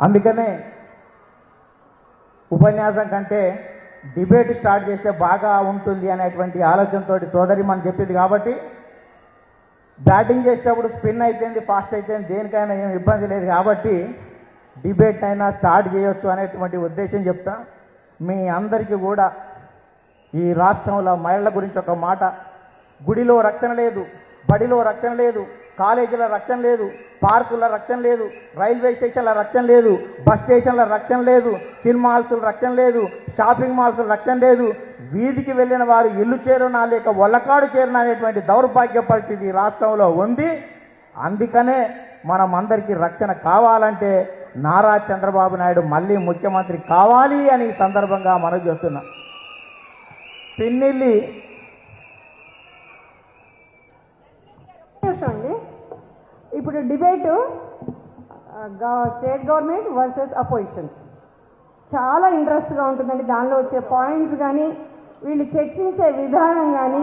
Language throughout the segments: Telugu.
అందుకనే ఉపన్యాసం కంటే డిబేట్ స్టార్ట్ చేస్తే బాగా ఉంటుంది అనేటువంటి ఆలోచనతోటి సోదరి మనం చెప్పింది కాబట్టి బ్యాటింగ్ చేసేటప్పుడు స్పిన్ అయిపోయింది ఫాస్ట్ అయిపోయింది దేనికైనా ఏం ఇబ్బంది లేదు కాబట్టి డిబేట్ అయినా స్టార్ట్ చేయొచ్చు అనేటువంటి ఉద్దేశం చెప్తా. మీ అందరికీ కూడా ఈ రాష్ట్రంలో మహిళల గురించి ఒక మాట. గుడిలో రక్షణ లేదు బడిలో రక్షణ లేదు కాలేజీలో రక్షణ లేదు పార్కుల రక్షణ లేదు రైల్వే స్టేషన్ల రక్షణ లేదు బస్ స్టేషన్ల రక్షణ లేదు సినిమా హాల్స్ రక్షణ లేదు షాపింగ్ మాల్స్ రక్షణ లేదు. వీధికి వెళ్ళిన వారు ఇల్లు చేరునా లేక ఒల్లకాడు చేరునా అనేటువంటి దౌర్భాగ్య పరిస్థితి రాష్ట్రంలో ఉంది. అందుకనే మనం అందరికీ రక్షణ కావాలంటే నారా చంద్రబాబు నాయుడు మళ్ళీ ముఖ్యమంత్రి కావాలి అని సందర్భంగా మనం చేస్తున్నాం. పిన్నిల్లి నిమిషం అండి ఇప్పుడు debate state government versus opposition. చాలా ఇంట్రెస్ట్గా ఉంటుందండి దానిలో వచ్చే పాయింట్స్ కానీ వీళ్ళు చర్చించే విధానం కానీ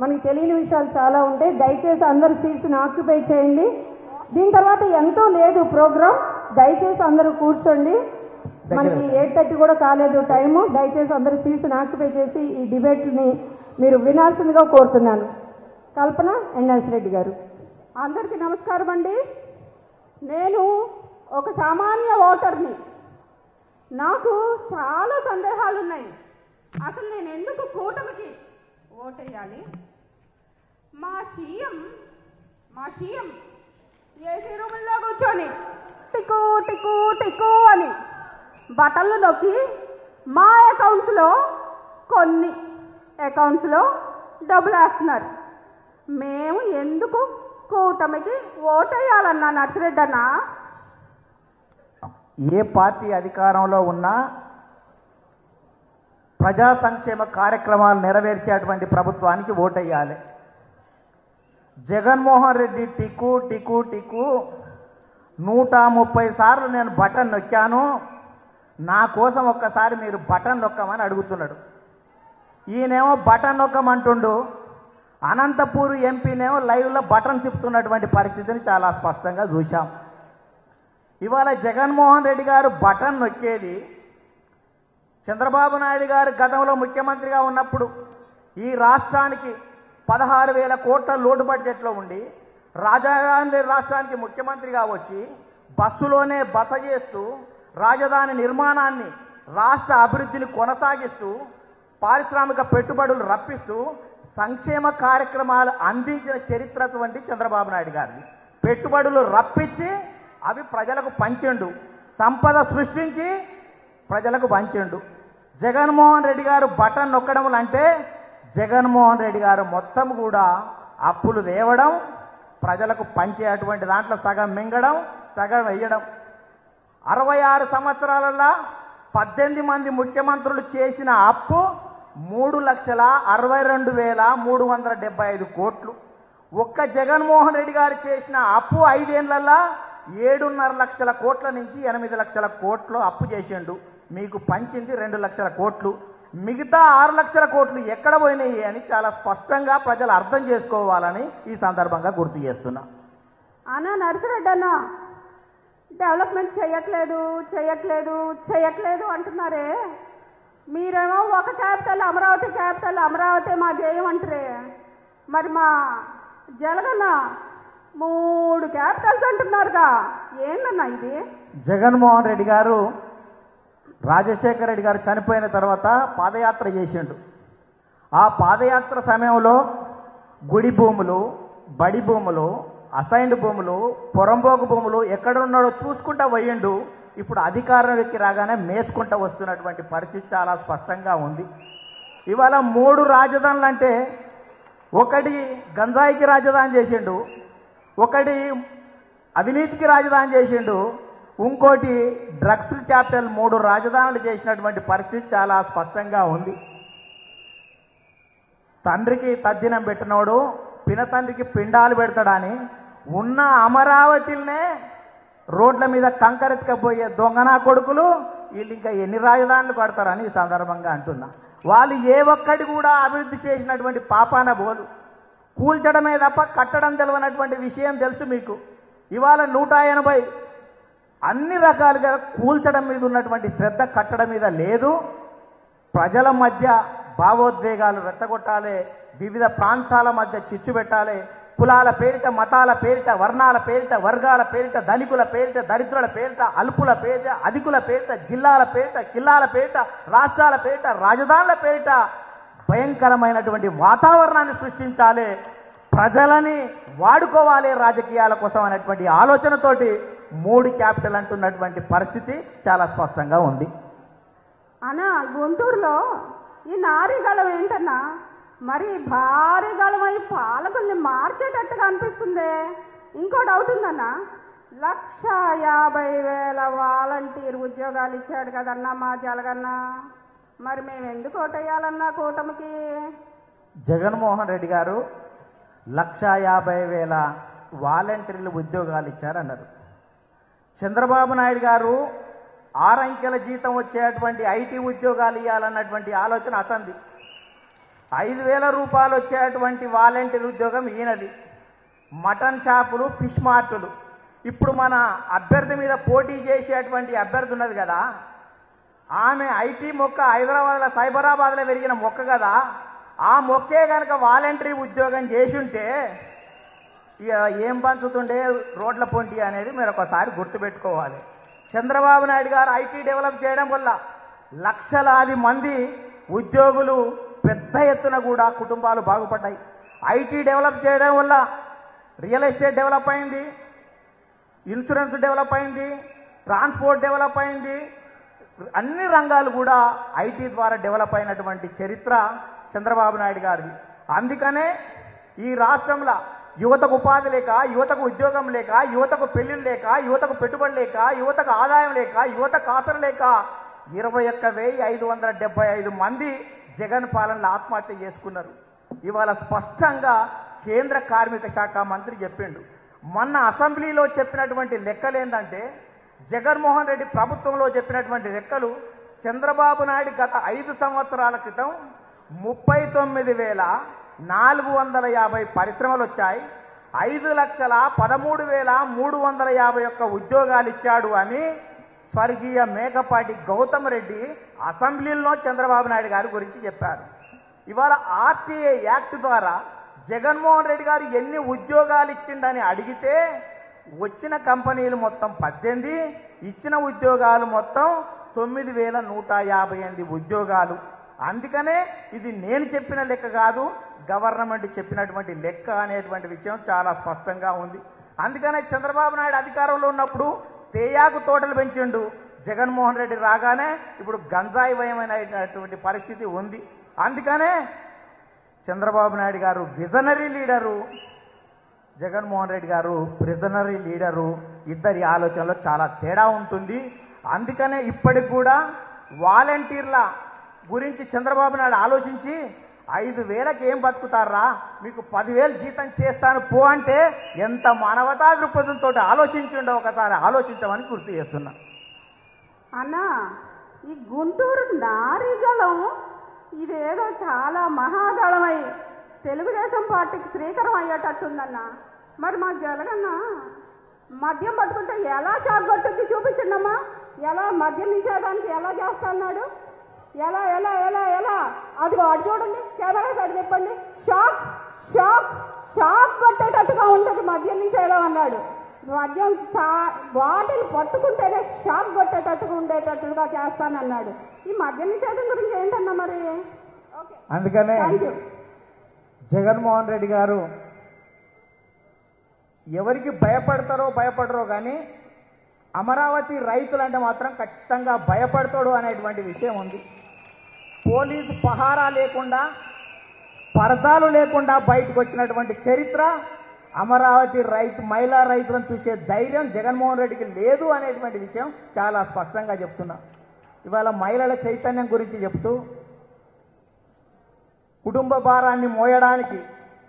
మనకి తెలియని విషయాలు చాలా ఉంటాయి. దయచేసి అందరు సీట్స్ని ఆక్యుపై చేయండి. దీని తర్వాత ఎంతో లేదు ప్రోగ్రామ్ దయచేసి అందరూ కూర్చోండి. మనకి ఎయిట్ థర్టీ కూడా కాలేదు టైము. దయచేసి అందరూ సీట్స్ని ఆక్యుపై చేసి ఈ డిబేట్ని మీరు వినాల్సిందిగా కోరుతున్నాను. కల్పన ఎన్ఎస్ రెడ్డి గారు. అందరికీ నమస్కారం అండి. నేను ఒక సామాన్య ఓటర్ని. నాకు చాలా సందేహాలు ఉన్నాయి అసలు నేను ఎందుకు కూటమికి ఓటేయాలి? మా సీఎం మా సీఎం ఏసీ రూముల్లో కూర్చొని టికు టికు టికు అని బటన్లు నొక్కి మా అకౌంట్స్లో కొన్ని అకౌంట్స్లో డబ్బులు వేస్తున్నారు. మేము ఎందుకు కూటమికి ఓటేయాలన్నా నచ్చిరెడ్డి అన్నా ఏ పార్టీ అధికారంలో ఉన్నా ప్రజా సంక్షేమ కార్యక్రమాలు నెరవేర్చేటువంటి ప్రభుత్వానికి ఓటేయాలి. జగన్మోహన్ రెడ్డి టికు టికు టికు నూట ముప్పై సార్లు నేను బటన్ నొక్కాను. నా కోసం ఒక్కసారి మీరు బటన్ నొక్కమని అడుగుతున్నాడు. ఈయనేమో బటన్ నొక్కమంటుండు. అనంతపూర్ ఎంపీనేమో లైవ్లో బటన్ చెప్తున్నటువంటి పరిస్థితిని చాలా స్పష్టంగా చూశాం. ఇవాళ జగన్మోహన్ రెడ్డి గారు బటన్ నొక్కేది చంద్రబాబు నాయుడు గారు గతంలో ముఖ్యమంత్రిగా ఉన్నప్పుడు ఈ రాష్ట్రానికి పదహారు వేల కోట్ల లోటు బడ్జెట్లో ఉండి రాజధాని రాష్ట్రానికి ముఖ్యమంత్రిగా వచ్చి బస్సులోనే బస చేస్తూ రాజధాని నిర్మాణాన్ని రాష్ట్ర అభివృద్ధిని కొనసాగిస్తూ పారిశ్రామిక పెట్టుబడులు రప్పిస్తూ సంక్షేమ కార్యక్రమాలు అందించిన చరిత్ర అటువంటి చంద్రబాబు నాయుడు గారిది. పెట్టుబడులు రప్పించి అవి ప్రజలకు పంచిండు. సంపద సృష్టించి ప్రజలకు పంచిండు. జగన్మోహన్ రెడ్డి గారు బటన్ నొక్కడం అంటే జగన్మోహన్ రెడ్డి గారు మొత్తం కూడా అప్పులు లేవడం ప్రజలకు పంచే అటువంటి దాంట్లో సగం మింగడం సగం వేయడం. అరవై ఆరు సంవత్సరాలలో పద్దెనిమిది మంది ముఖ్యమంత్రులు చేసిన అప్పు మూడు లక్షల అరవై రెండు వేల మూడు వందల డెబ్బై ఐదు కోట్లు. ఒక్క జగన్మోహన్ రెడ్డి గారు చేసిన అప్పు ఐదేళ్ళలో ఏడున్నర లక్షల కోట్ల నుంచి ఎనిమిది లక్షల కోట్లు అప్పు చేసిండు. మీకు పంచింది రెండు లక్షల కోట్లు. మిగతా ఆరు లక్షల కోట్లు ఎక్కడ పోయినాయి అని చాలా స్పష్టంగా ప్రజలు అర్థం చేసుకోవాలని ఈ సందర్భంగా గుర్తు చేస్తున్నా. అన్న నర్సిరెడ్డి అన్న డెవలప్మెంట్ చేయట్లేదు చేయట్లేదు చేయట్లేదు అంటున్నారే? మీరేమో ఒక క్యాపిటల్ అమరావతి క్యాపిటల్ అమరావతి మా ధ్యేయం అంటారే. మరి మా జలగన్న మూడు క్యాపిటల్స్ అంటున్నారుగా. ఏందన్నా ఇది? జగన్మోహన్ రెడ్డి గారు రాజశేఖర రెడ్డి గారు చనిపోయిన తర్వాత పాదయాత్ర చేసిండు. ఆ పాదయాత్ర సమయంలో గుడి భూములు బడి భూములు అసైన్డ్ భూములు పొరంబోకు భూములు ఎక్కడ ఉన్నాడో చూసుకుంటా పోయిండు. ఇప్పుడు అధికారంలోకి రాగానే మేసుకుంటూ వస్తున్నటువంటి పరిస్థితి చాలా స్పష్టంగా ఉంది. ఇవాళ మూడు రాజధానులు అంటే ఒకటి గంజాయికి రాజధాని చేసిండు ఒకటి అవినీతికి రాజధాని చేసిండు ఇంకోటి డ్రగ్స్ క్యాపిటల్ మూడు రాజధానులు చేసినటువంటి పరిస్థితి చాలా స్పష్టంగా ఉంది. తండ్రికి తద్దినం పెట్టినోడు పినతండ్రికి పిండాలు పెడతాడని ఉన్న అమరావతినే రోడ్ల మీద కంకరెత్తుకపోయే దొంగనా కొడుకులు వీళ్ళు ఇంకా ఎన్ని రాజధానులు కడతారని ఈ సందర్భంగా అంటున్నా. వాళ్ళు ఏ ఒక్కటి కూడా అభివృద్ధి చేసినటువంటి పాపాన బోలు కూల్చడమే తప్ప కట్టడం తెలియనటువంటి విషయం తెలుసు మీకు. ఇవాళ నూట ఎనభై అన్ని రకాలుగా కూల్చడం మీద ఉన్నటువంటి శ్రద్ధ కట్టడం మీద లేదు. ప్రజల మధ్య భావోద్వేగాలు రెచ్చగొట్టాలి. వివిధ ప్రాంతాల మధ్య చిచ్చు పెట్టాలి. కులాల పేరిట మతాల పేరిట వర్ణాల పేరిట వర్గాల పేరిట ధనికుల పేరిట దరిద్రుల పేరిట అల్పుల పేరిట అధికుల పేరిట జిల్లాల పేరిట కిల్లాల పేరిట రాష్ట్రాల పేరిట రాజధానుల పేరిట భయంకరమైనటువంటి వాతావరణాన్ని సృష్టించాలి. ప్రజలని వాడుకోవాలి రాజకీయాల కోసం అనేటువంటి ఆలోచనతోటి మూడు క్యాపిటల్ అంటున్నటువంటి పరిస్థితి చాలా స్పష్టంగా ఉంది. అనా గుంటూరులో ఈ నారీ ఏంటన్నా? మరి భారీ గలమై పాలకుల్ని మార్చేటట్టుగా అనిపిస్తుంది. ఇంకో డౌట్ ఉందన్నా. లక్ష యాభై వేల వాలంటీర్ ఉద్యోగాలు ఇచ్చాడు కదన్నా మా జలగన్న. మరి మేము ఎందుకు ఓటేయాలన్నా కూటమికి? జగన్మోహన్ రెడ్డి గారు లక్ష యాభై వేల వాలంటీర్లు ఉద్యోగాలు ఇచ్చారన్నారు. చంద్రబాబు నాయుడు గారు ఆరంకెల జీతం వచ్చేటువంటి ఐటీ ఉద్యోగాలు ఇవ్వాలన్నటువంటి ఆలోచన అతంది. ఐదు వేల రూపాయలు వచ్చేటువంటి వాలంటీర్ ఉద్యోగం ఈయనది. మటన్ షాపులు ఫిష్ మార్టులు. ఇప్పుడు మన అభ్యర్థి మీద పోటీ చేసేటువంటి అభ్యర్థి ఉన్నది కదా. ఆమె ఐటీ మొక్క హైదరాబాద్లో సైబరాబాద్లో పెరిగిన మొక్క కదా. ఆ మొక్కే కనుక వాలంటరీ ఉద్యోగం చేసుంటే ఇక ఏం పంచుతుండే? రోడ్ల పొంటి అనేది మీరు ఒకసారి గుర్తుపెట్టుకోవాలి. చంద్రబాబు నాయుడు గారు ఐటీ డెవలప్ చేయడం వల్ల లక్షలాది మంది ఉద్యోగులు పెద్ద ఎత్తున కూడా కుటుంబాలు బాగుపడ్డాయి. ఐటీ డెవలప్ చేయడం వల్ల రియల్ ఎస్టేట్ డెవలప్ అయింది ఇన్సూరెన్స్ డెవలప్ అయింది ట్రాన్స్పోర్ట్ డెవలప్ అయింది. అన్ని రంగాలు కూడా ఐటీ ద్వారా డెవలప్ అయినటువంటి చరిత్ర చంద్రబాబు నాయుడు గారిది. అందుకనే ఈ రాష్ట్రంలో యువతకు ఉపాధి లేక యువతకు ఉద్యోగం లేక యువతకు పెళ్ళిళ్ళు లేక యువతకు పెట్టుబడి లేక యువతకు ఆదాయం లేక యువత ఆసర లేక ఇరవై ఒక్క వెయ్యి ఐదు వందల డెబ్బై ఐదు మంది జగన్ పాలనలో ఆత్మహత్య చేసుకున్నారు. ఇవాళ స్పష్టంగా కేంద్ర కార్మిక శాఖ మంత్రి చెప్పిండు. మొన్న అసెంబ్లీలో చెప్పినటువంటి లెక్కలు ఏంటంటే జగన్మోహన్ రెడ్డి ప్రభుత్వంలో చెప్పినటువంటి లెక్కలు చంద్రబాబు నాయుడు గత ఐదు సంవత్సరాల క్రితం ముప్పై తొమ్మిది వేల నాలుగు వందల యాభై పరిశ్రమలు వచ్చాయి ఐదు లక్షల పదమూడు వేల మూడు వందల యాభై ఒక్క ఉద్యోగాలు ఇచ్చాడు అని స్వర్గీయ మేకపాటి గౌతమ్ రెడ్డి అసెంబ్లీలో చంద్రబాబు నాయుడు గారి గురించి చెప్పారు. ఇవాళ ఆర్టీఏ యాక్ట్ ద్వారా జగన్మోహన్ రెడ్డి గారు ఎన్ని ఉద్యోగాలు ఇచ్చిండని అడిగితే వచ్చిన కంపెనీలు మొత్తం పద్దెనిమిది ఇచ్చిన ఉద్యోగాలు మొత్తం తొమ్మిది వేల నూట యాభై ఎనిమిది ఉద్యోగాలు. అందుకనే ఇది నేను చెప్పిన లెక్క కాదు గవర్నమెంట్ చెప్పినటువంటి లెక్క అనేటువంటి విషయం చాలా స్పష్టంగా ఉంది. అందుకనే చంద్రబాబు నాయుడు అధికారంలో ఉన్నప్పుడు తేయాకు తోటలు పెంచిండు. జగన్మోహన్ రెడ్డి రాగానే ఇప్పుడు గంజాయి భయమైనటువంటి పరిస్థితి ఉంది. అందుకనే చంద్రబాబు నాయుడు గారు విజనరీ లీడరు. జగన్మోహన్ రెడ్డి గారు ప్రిజనరీ లీడరు. ఇద్దరి ఆలోచనలో చాలా తేడా ఉంటుంది. అందుకనే ఇప్పటికి కూడా వాలంటీర్ల గురించి చంద్రబాబు నాయుడు ఆలోచించి ఐదు వేలకి ఏం బతుకుతారా? మీకు పదివేలు జీతం చేస్తాను పో అంటే ఎంత మానవతా దృక్పథంతో ఆలోచించిండో ఒకసారి ఆలోచించమని గుర్తు చేస్తున్నా. అన్నా ఈ గుంటూరు నారీగలం ఇదేదో చాలా మహాదళమై తెలుగుదేశం పార్టీకి శ్రీకరం అయ్యేటట్టుందన్నా. మరి మా జరగన్నా మద్యం పట్టుకుంటే ఎలా షాక్ కొట్టుద్ది చూపించండమ్మా. ఎలా మద్యం నిషేధానికి ఎలా చేస్తా అన్నాడు ఎలా ఎలా ఎలా ఎలా? అదిగో అటు చూడండి కెమెరా అటు చెప్పండి షాక్ షాక్ షాక్ కొట్టేటట్టుగా ఉంటుంది మద్య నిషేధం అన్నాడు. మద్యం బాటిల్ పట్టుకుంటేనే షాక్ కొట్టేటట్టుగా ఉండేటట్టుగా చేస్తానన్నాడు. ఈ మద్య నిషేధం గురించి ఏంటన్నా మరి? అందుకనే జగన్మోహన్ రెడ్డి గారు ఎవరికి భయపడతారో భయపడరో కానీ అమరావతి రైతులంటే మాత్రం ఖచ్చితంగా భయపడతాడు అనేటువంటి విషయం ఉంది. పోలీసు పహారా లేకుండా పరదాలు లేకుండా బయటకు వచ్చినటువంటి చరిత్ర అమరావతి రైతు మహిళా రైతులను చూసే ధైర్యం జగన్మోహన్ రెడ్డికి లేదు అనేటువంటి విషయం చాలా స్పష్టంగా చెప్తున్నా. ఇవాళ మహిళల చైతన్యం గురించి చెప్తూ కుటుంబ భారాన్ని మోయడానికి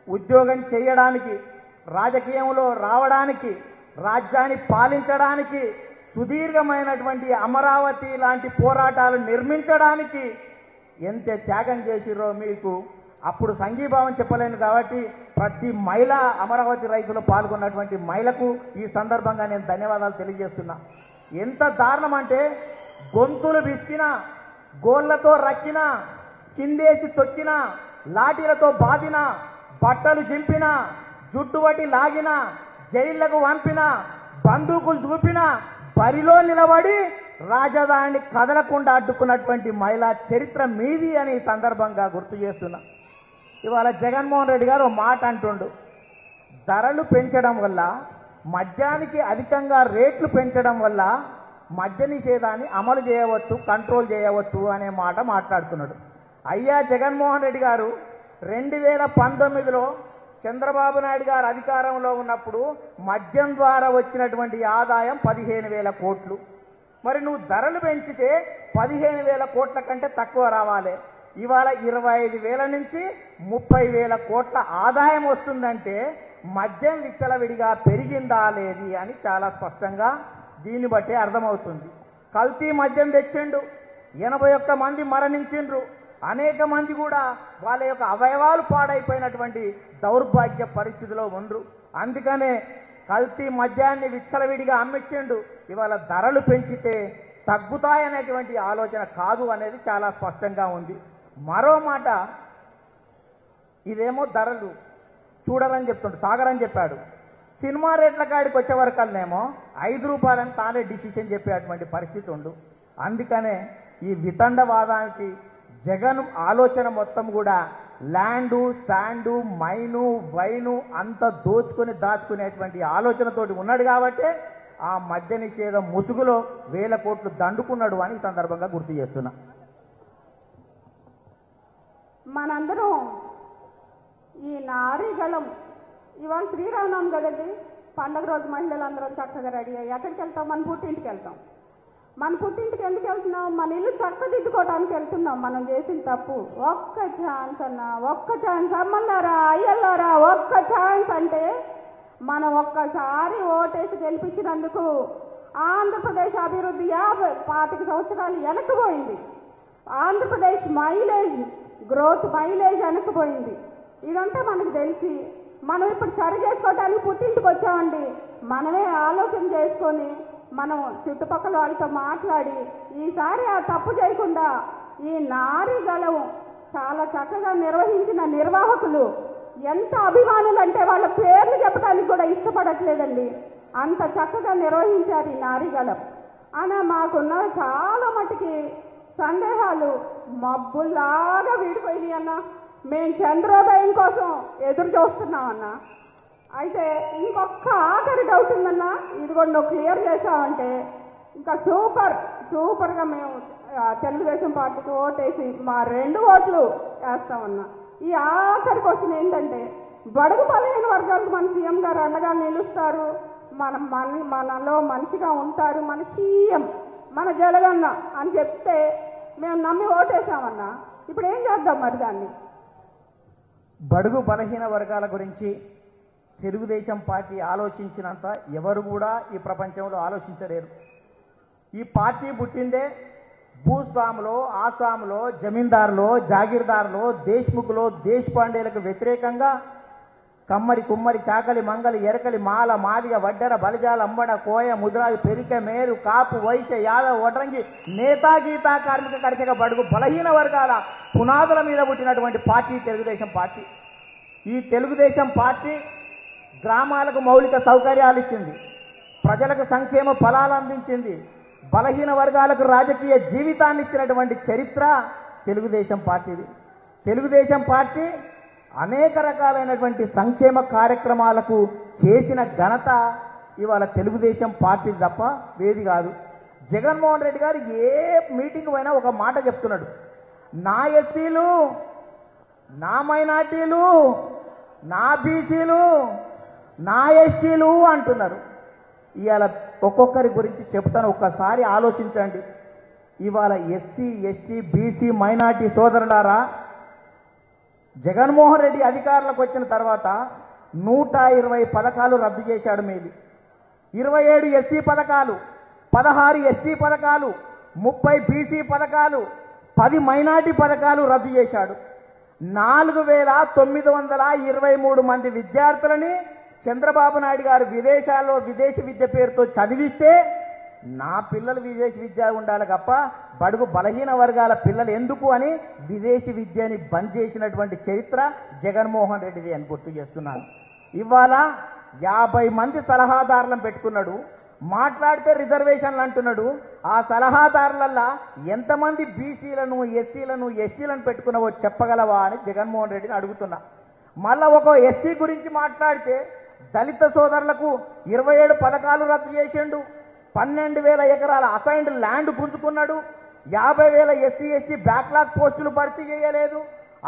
ఉద్యోగం చేయడానికి రాజకీయంలో రావడానికి రాజ్యాన్ని పాలించడానికి సుదీర్ఘమైనటువంటి అమరావతి లాంటి పోరాటాలు నిర్మించడానికి ఎంత త్యాగం చేసిరో మీకు? అప్పుడు సంఘీభావం చెప్పలేను కాబట్టి ప్రతి మహిళ అమరావతి రైతులు పాల్గొన్నటువంటి మహిళకు ఈ సందర్భంగా నేను ధన్యవాదాలు తెలియజేస్తున్నా. ఎంత దారుణం అంటే గొంతులు బిస్కిన గోళ్ళతో రక్కిన కిందేసి తొక్కిన లాఠీలతో బాదిన బట్టలు చింపిన జుట్టు వట్టి లాగిన జైళ్ళకు పంపిన బందూకులు చూపిన బరిలో నిలబడి రాజధాని కదలకుండా అడ్డుకున్నటువంటి మహిళా చరిత్ర మీది అని ఈ సందర్భంగా గుర్తు చేస్తున్నా. ఇవాళ జగన్మోహన్ రెడ్డి గారు ఓ మాట అంటుండు. ధరలు పెంచడం వల్ల మద్యానికి అధికంగా రేట్లు పెంచడం వల్ల మద్య నిషేధాన్ని అమలు చేయవచ్చు కంట్రోల్ చేయవచ్చు అనే మాట మాట్లాడుతున్నాడు. అయ్యా జగన్మోహన్ రెడ్డి గారు రెండు వేల పంతొమ్మిదిలో చంద్రబాబు నాయుడు గారు అధికారంలో ఉన్నప్పుడు మద్యం ద్వారా వచ్చినటువంటి ఆదాయం పదిహేను వేల కోట్లు. మరి నువ్వు ధరలు పెంచితే పదిహేను వేల కోట్ల కంటే తక్కువ రావాలి. ఇవాళ ఇరవై ఐదు వేల నుంచి ముప్పై వేల కోట్ల ఆదాయం వస్తుందంటే మద్యం విచ్చలవిడిగా పెరిగిందా లేది అని చాలా స్పష్టంగా దీన్ని బట్టి అర్థమవుతుంది. కల్తీ మద్యం తెచ్చిండు ఎనభై ఒక్క మంది మరణించిండ్రు. అనేక మంది కూడా వాళ్ళ యొక్క అవయవాలు పాడైపోయినటువంటి దౌర్భాగ్య పరిస్థితిలో ఉండ్రు. అందుకనే కల్తీ మద్యాన్ని విచ్చలవిడిగా అమ్మిచ్చిండు. ఇవాళ ధరలు పెంచితే తగ్గుతాయనేటువంటి ఆలోచన కాదు అనేది చాలా స్పష్టంగా ఉంది. మరో మాట ఇదేమో ధరలు. చూడరని చెప్తుండు సాగరని చెప్పాడు. సినిమా రేట్ల కాడికి వచ్చే వరకల్నేమో ఐదు రూపాయలని తానే డిసిషన్ చెప్పేటువంటి పరిస్థితి ఉండు. అందుకనే ఈ వితండవాదానికి జగన్ ఆలోచన మొత్తం కూడా ల్యాండు శాండు మైను వైను అంత దోచుకొని దాచుకునేటువంటి ఆలోచనతోటి ఉన్నాడు కాబట్టి ఆ మద్య నిషేధం ముసుగులో వేల కోట్లు దండుకున్నాడు అని ఈ సందర్భంగా గుర్తు చేస్తున్నా. మనందరం ఈ నారీగళం ఇవాళ శ్రీరామనవమి కదండి? పండగ రోజు మహిళలందరం చక్కగా రెడీ అయ్యి ఎక్కడికి వెళ్తాం? మన పుట్టింటికి వెళ్తాం. మన పుట్టింటికి ఎందుకు వెళ్తున్నాం మన ఇల్లు చక్కదిద్దుకోవడానికి వెళ్తున్నాం మనం చేసిన తప్పు. ఒక్క ఛాన్స్ అన్న ఒక్క ఛాన్స్ అమ్మల్లారా అయ్యల్లారా ఒక్క ఛాన్స్ అంటే మనం ఒక్కసారి ఓటేసి గెలిపించినందుకు ఆంధ్రప్రదేశ్ అభివృద్ధి యాభై పాతిక సంవత్సరాలు వెనకపోయింది ఆంధ్రప్రదేశ్ మైలేజ్ గ్రోత్ మైలేజ్ వెనకపోయింది ఇదంతా మనకు తెలిసి మనం ఇప్పుడు సరి చేసుకోవడానికి పుట్టింటికి వచ్చామండి. మనమే ఆలోచన చేసుకొని మనం చుట్టుపక్కల వాళ్ళతో మాట్లాడి ఈసారి ఆ తప్పు చేయకుండా ఈ నారీ గళం చాలా చక్కగా నిర్వహించిన నిర్వాహకులు ఎంత అభిమానులు అంటే వాళ్ళ పేర్లు చెప్పడానికి కూడా ఇష్టపడట్లేదండి. అంత చక్కగా నిర్వహించారు ఈ నారీగళం అన మాకున్న చాలా మటుకి సందేహాలు మబ్బుల్లాగా వీడిపోయినాయి అన్న. మేము చంద్రోదయం కోసం ఎదురు చూస్తున్నామన్నా అయితే ఇంకొక ఆఖరి డౌట్ ఉందన్నా. ఇదిగోండి నువ్వు క్లియర్ చేసావంటే ఇంకా సూపర్ సూపర్గా మేము తెలుగుదేశం పార్టీకి ఓటేసి మా రెండు ఓట్లు వేస్తామన్నా. ఈ ఆఖరి క్వశ్చన్ ఏంటంటే బడుగు బలహీన వర్గాలకు మన సీఎం గారు అండగా నిలుస్తారు. మన మన మనలో మనిషిగా ఉంటారు మన సీఎం మన జలగన్న అని చెప్తే మేము నమ్మి ఓటేసామన్నా. ఇప్పుడు ఏం చేద్దాం మరి దాన్ని? బడుగు బలహీన వర్గాల గురించి తెలుగుదేశం పార్టీ ఆలోచించినంత ఎవరు కూడా ఈ ప్రపంచంలో ఆలోచించలేరు ఈ పార్టీ పుట్టిందే భూస్వాములో ఆసాములో జమీందారులో జాగీర్దారులో దేశ్ముఖ్లో దేశపాండేలకు వ్యతిరేకంగా కమ్మరి కుమ్మరి చాకలి మంగలి ఎరకలి మాల మాదిగ వడ్డెర బలజాల అంబడ కోయ ముద్రాజు పెరిక మేరు కాపు వైశ్య యాదవ్ వడ్రంగి నేతా గీతా కార్మిక కర్షక బడుగు బలహీన వర్గాల పునాదుల మీద పుట్టినటువంటి పార్టీ తెలుగుదేశం పార్టీ. ఈ తెలుగుదేశం పార్టీ గ్రామాలకు మౌలిక సౌకర్యాలు ఇచ్చింది ప్రజలకు సంక్షేమ ఫలాలు అందించింది బలహీన వర్గాలకు రాజకీయ జీవితాన్ని ఇచ్చినటువంటి చరిత్ర తెలుగుదేశం పార్టీది. తెలుగుదేశం పార్టీ అనేక రకాలైనటువంటి సంక్షేమ కార్యక్రమాలకు చేసిన ఘనత ఇవాళ తెలుగుదేశం పార్టీ తప్ప వేది కాదు. జగన్మోహన్ రెడ్డి గారు ఏ మీటింగ్ పోయినా ఒక మాట చెప్తున్నాడు. నా ఎస్సీలు నా మైనార్టీలు నా బీసీలు నా ఎస్టీలు అంటున్నారు. ఇవాళ ఒక్కొక్కరి గురించి చెప్తాను ఒక్కసారి ఆలోచించండి. ఇవాళ ఎస్సీ ఎస్టీ బీసీ మైనార్టీ సోదరులారా జగన్మోహన్ రెడ్డి అధికారంలోకి వచ్చిన తర్వాత నూట ఇరవై పథకాలు రద్దు చేశాడు మీది ఇరవై ఏడు ఎస్సీ పథకాలు పదహారు ఎస్టీ పథకాలు ముప్పై బీసీ పథకాలు పది మైనార్టీ పథకాలు రద్దు చేశాడు. నాలుగు వేల తొమ్మిది వందల ఇరవై మూడు మంది విద్యార్థులని చంద్రబాబు నాయుడు గారు విదేశాల్లో విదేశీ విద్య పేరుతో చదివిస్తే నా పిల్లలు విదేశీ విద్య ఉండాలి తప్ప బడుగు బలహీన వర్గాల పిల్లలు ఎందుకు అని విదేశీ విద్యని బంద్ చేసినటువంటి చరిత్ర జగన్మోహన్ రెడ్డిది అని గుర్తు చేస్తున్నాను. ఇవాళ యాభై మంది సలహాదారులను పెట్టుకున్నాడు మాట్లాడితే రిజర్వేషన్లు అంటున్నాడు. ఆ సలహాదారులల్లా ఎంతమంది బీసీలను ఎస్సీలను ఎస్టీలను పెట్టుకున్నావో చెప్పగలవా అని జగన్మోహన్ రెడ్డిని అడుగుతున్నా. మళ్ళా ఒక ఎస్సీ గురించి మాట్లాడితే దళిత సోదరులకు ఇరవై ఏడు పథకాలు రద్దు చేసిండు పన్నెండు వేల ఎకరాల అసైన్డ్ ల్యాండ్ పుంజుకున్నాడు యాభై వేల ఎస్సీ ఎస్టీ బ్యాక్లాగ్ పోస్టులు భర్తీ చేయలేదు.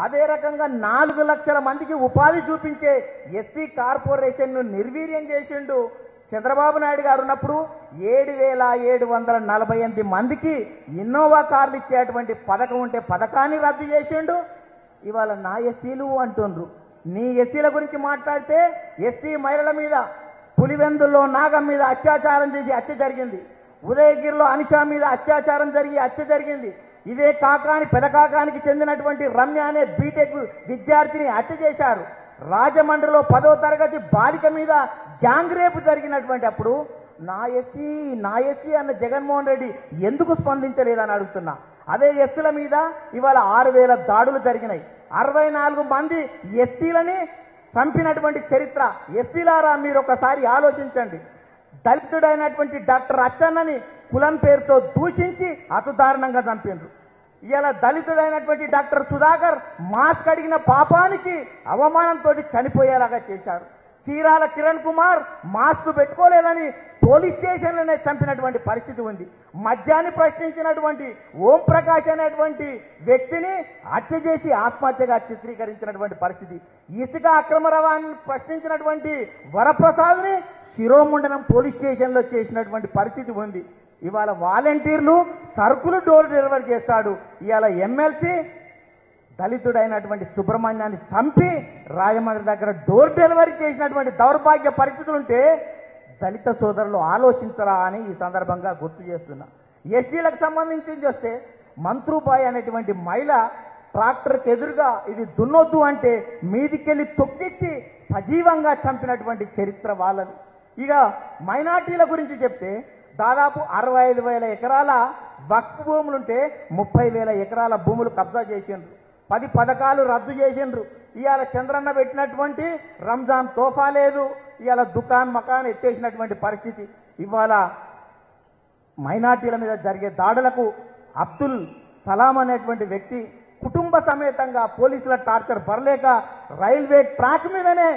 అదే రకంగా నాలుగు లక్షల మందికి ఉపాధి చూపించే ఎస్సీ కార్పొరేషన్ను నిర్వీర్యం చేసిండు చంద్రబాబు నాయుడు గారు ఉన్నప్పుడు ఏడు వేల ఏడు వందల నలభై ఎనిమిది మందికి ఇన్నోవా కార్లు ఇచ్చేటువంటి పథకం ఉంటే పథకాన్ని రద్దు చేసిండు. ఇవాళ నా ఎస్సీలు అంటుండ్రు. నీ ఎస్సీల గురించి మాట్లాడితే ఎస్సీ మహిళల మీద పులివెందుల్లో నాగం మీద అత్యాచారం చేసి హత్య జరిగింది. ఉదయగిరిలో అనిషా మీద అత్యాచారం జరిగి హత్య జరిగింది. ఇదే కాకాని పెదకాకానికి చెందినటువంటి రమ్య అనే బీటెక్ విద్యార్థిని హత్య చేశారు. రాజమండ్రిలో పదో తరగతి బాలిక మీద గ్యాంగ్ రేపు జరిగినటువంటి అప్పుడు నా ఎస్సీ నా ఎస్సీ అన్న జగన్మోహన్ రెడ్డి ఎందుకు స్పందించలేదని అడుగుతున్నా. అదే ఎస్సీల మీద ఇవాళ ఆరు వేల దాడులు జరిగినాయి. అరవై నాలుగు మంది ఎస్సీలని చంపినటువంటి చరిత్ర. ఎస్సీలారా మీరు ఒకసారి ఆలోచించండి. దళితుడైనటువంటి డాక్టర్ అచ్చన్నని కులం పేరుతో దూషించి అతుదారుణంగా చంపిండ్రు. ఇలా దళితుడైనటువంటి డాక్టర్ సుధాకర్ మాస్క్ అడిగిన పాపానికి అవమానంతో చనిపోయేలాగా చేశారు. చీరాల కిరణ్ కుమార్ మాస్క్ పెట్టుకోలేదని పోలీస్ స్టేషన్లోనే చంపినటువంటి పరిస్థితి ఉంది. మద్యాన్ని ప్రశ్నించినటువంటి ఓం ప్రకాష్ అనేటువంటి వ్యక్తిని హత్య చేసి ఆత్మహత్యగా చిత్రీకరించినటువంటి పరిస్థితి. ఇసుక అక్రమ రవాణాన్ని ప్రశ్నించినటువంటి వరప్రసాద్ని శిరోముండనం పోలీస్ స్టేషన్లో చేసినటువంటి పరిస్థితి ఉంది. ఇవాళ వాలంటీర్లు సరుకులు డోర్ డెలివరీ చేస్తాడు. ఇవాళ ఎమ్మెల్సీ దళితుడైనటువంటి సుబ్రహ్మణ్యాన్ని చంపి రాజమండ్రి దగ్గర డోర్ డెలివరీ చేసినటువంటి దౌర్భాగ్య పరిస్థితులు ఉంటే దళిత సోదరులు ఆలోచించరా అని ఈ సందర్భంగా గుర్తు చేస్తున్నా. ఎస్టీలకు సంబంధించి చూస్తే మంత్రుబాయి అనేటువంటి మహిళ ట్రాక్టర్కి ఎదురుగా ఇది దున్నొద్దు అంటే మీదికెళ్ళి తొక్కిచ్చి సజీవంగా చంపినటువంటి చరిత్ర వాళ్ళది. ఇక మైనార్టీల గురించి చెప్తే దాదాపు అరవై ఐదు వేల ఎకరాల వక్ఫ్ భూములుంటే ముప్పై వేల ఎకరాల భూములు కబ్జా చేసిండ్రు. పది పథకాలు రద్దు చేసిండ్రు. ఇవాళ చంద్రన్న పెట్టినటువంటి రంజాన్ తోఫా లేదు. ఇవాళ దుకాన్ మకాన్ ఎత్తేసినటువంటి పరిస్థితి. ఇవాళ మైనార్టీల మీద జరిగే దాడులకు అబ్దుల్ సలాం అనేటువంటి వ్యక్తి కుటుంబ సమేతంగా పోలీసుల టార్చర్ పరలేక రైల్వే ట్రాక్ మీదనే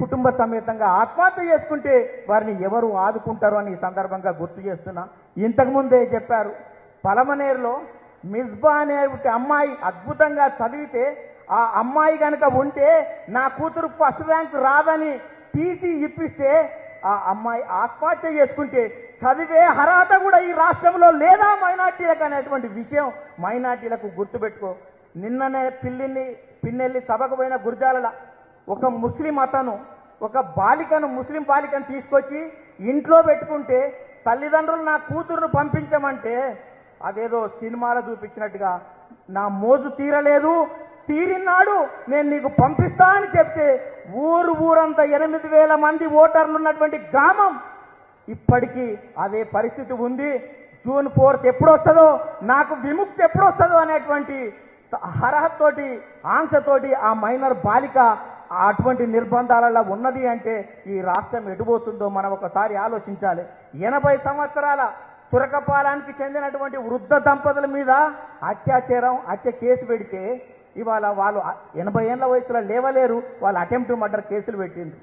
కుటుంబ సమేతంగా ఆత్మహత్య చేసుకుంటే వారిని ఎవరు ఆదుకుంటారు అని ఈ సందర్భంగా గుర్తు చేస్తున్నా. ఇంతకుముందే చెప్పారు పలమనేరులో మిస్బా అనే అమ్మాయి అద్భుతంగా చదివితే ఆ అమ్మాయి కనుక ఉంటే నా కూతురు ఫస్ట్ ర్యాంక్ రాదని టీసీ ఇప్పిస్తే ఆ అమ్మాయి ఆత్మహత్య చేసుకుంటే చదివే అర్హత కూడా ఈ రాష్ట్రంలో లేదా మైనార్టీలకు అనేటువంటి విషయం మైనార్టీలకు గుర్తుపెట్టుకో. నిన్ననే పిల్లిని పిన్నెల్లి సభకు పోయిన గుర్జాల ఒక ముస్లిం అతను ఒక బాలికను ముస్లిం బాలికను తీసుకొచ్చి ఇంట్లో పెట్టుకుంటే తల్లిదండ్రులు నా కూతురును పంపించమంటే అదేదో సినిమాలో చూపించినట్టుగా నా మోజు తీరలేదు తీరినాడు నేను నీకు పంపిస్తా అని చెప్తే ఊరు ఊరంతా ఎనిమిది వేల మంది ఓటర్లు ఉన్నటువంటి గ్రామం. ఇప్పటికీ అదే పరిస్థితి ఉంది. జూన్ ఫోర్త్ ఎప్పుడు వస్తుందో నాకు విముక్తి ఎప్పుడు వస్తుందో అనేటువంటి అర్హతతోటి ఆంక్షతోటి ఆ మైనర్ బాలిక అటువంటి నిర్బంధాలలో ఉన్నది అంటే ఈ రాష్ట్రం ఎటుపోతుందో మనం ఒకసారి ఆలోచించాలి. ఎనభై సంవత్సరాల తురకపాలానికి చెందినటువంటి వృద్ధ దంపతుల మీద అత్యాచారం హత్య కేసు పెడితే ఇవాళ వాళ్ళు ఎనభై ఏళ్ళ వయసులో లేవలేరు వాళ్ళు అటెంప్ట్ మర్డర్ కేసులు పెట్టిండ్రు.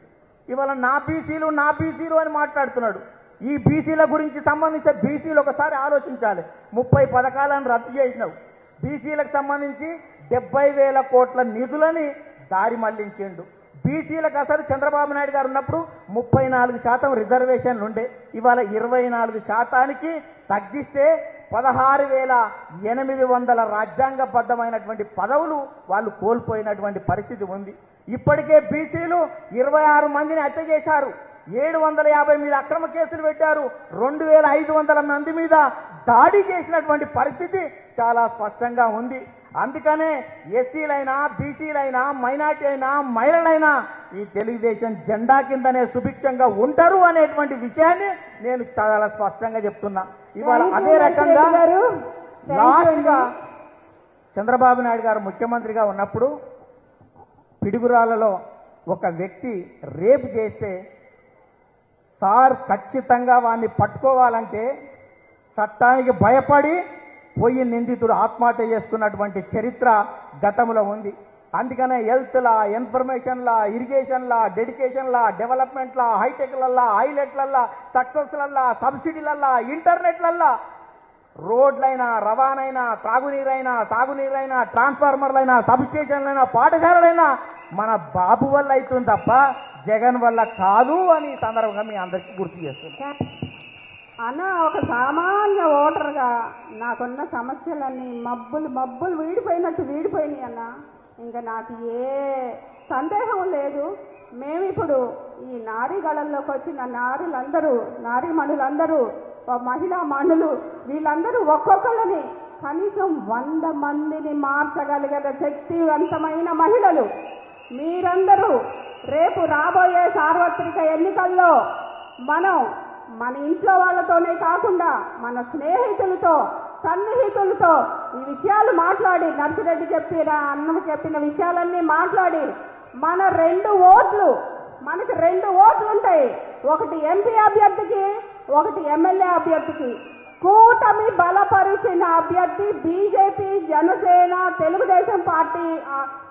ఇవాళ నా బీసీలు నా బీసీలు అని మాట్లాడుతున్నాడు. ఈ బీసీల గురించి సంబంధించిన బీసీలు ఒకసారి ఆలోచించాలి. ముప్పై పథకాలను రద్దు చేసినావు. బీసీలకు సంబంధించి డెబ్బై వేల కోట్ల నిధులని దారి మళ్ళించిండు. బీసీలకు అసలు చంద్రబాబు నాయుడు గారు ఉన్నప్పుడు ముప్పై నాలుగు శాతం రిజర్వేషన్లు ఉండే. ఇవాళ ఇరవై నాలుగు శాతానికి తగ్గిస్తే పదహారు వేల ఎనిమిది వందల రాజ్యాంగబద్ధమైనటువంటి పదవులు వాళ్ళు కోల్పోయినటువంటి పరిస్థితి ఉంది. ఇప్పటికే బీసీలు ఇరవై ఆరు మందిని హత్య చేశారు. ఏడు వందల యాభై మీద అక్రమ కేసులు పెట్టారు. రెండు వేల ఐదు వందల మంది మీద దాడి చేసినటువంటి పరిస్థితి చాలా స్పష్టంగా ఉంది. అందుకనే ఎస్సీలైనా బీసీలైనా మైనార్టీ అయినా మహిళలైనా ఈ తెలుగుదేశం జెండా కిందనే సుభిక్షంగా ఉంటారు అనేటువంటి విషయాన్ని నేను చాలా స్పష్టంగా చెప్తున్నా ఇవాళ అదే రకంగా. చంద్రబాబు నాయుడు గారు ముఖ్యమంత్రిగా ఉన్నప్పుడు పిడుగురాలలో ఒక వ్యక్తి రేపు చేస్తే సార్ ఖచ్చితంగా వాడిని పట్టుకోవాలంటే చట్టానికి భయపడి పోయి నిందితుడు ఆత్మహత్య చేసుకున్నటువంటి చరిత్ర గతంలో ఉంది. అందుకనే హెల్త్లా ఇన్ఫర్మేషన్లా ఇరిగేషన్లా డెడికేషన్లా డెవలప్మెంట్లా హైటెక్లల్లా హైలెట్లల్లా సక్సెస్లల్లా సబ్సిడీలల్లా ఇంటర్నెట్లల్లా రోడ్లైనా రవాణైనా తాగునీరైనా తాగునీరైనా ట్రాన్స్ఫార్మర్లైనా సబ్స్టేషన్లైనా పాఠశాలలైనా మన బాబు వల్ల అవుతుంది తప్ప జగన్ వల్ల కాదు అని సందర్భంగా మీ అందరికీ గుర్తు చేస్తున్నాను. అన్న ఒక సామాన్య ఓటర్గా నాకున్న సమస్యలన్నీ మబ్బులు మబ్బులు వీడిపోయినట్టు వీడిపోయినాయి అన్న. ఇంకా నాకు ఏ సందేహం లేదు. మేమిప్పుడు ఈ నారీ గళల్లోకి వచ్చిన నారులందరూ నారీ మణులందరూ మహిళా మణులు వీళ్ళందరూ ఒక్కొక్కళ్ళని కనీసం వంద మందిని మార్చగలిగిన శక్తివంతమైన మహిళలు. మీరందరూ రేపు రాబోయే సార్వత్రిక ఎన్నికల్లో మనం మన ఇంట్లో వాళ్ళతోనే కాకుండా మన స్నేహితులతో సన్నిహితులతో ఈ విషయాలు మాట్లాడి నర్సిరెడ్డి చెప్పిన అన్నం చెప్పిన విషయాలన్నీ మాట్లాడి మన రెండు ఓట్లు మనకి రెండు ఓట్లు ఉంటాయి ఒకటి ఎంపీ అభ్యర్థికి ఒకటి ఎమ్మెల్యే అభ్యర్థికి. కూటమి బలపరిచిన అభ్యర్థి బీజేపీ జనసేన తెలుగుదేశం పార్టీ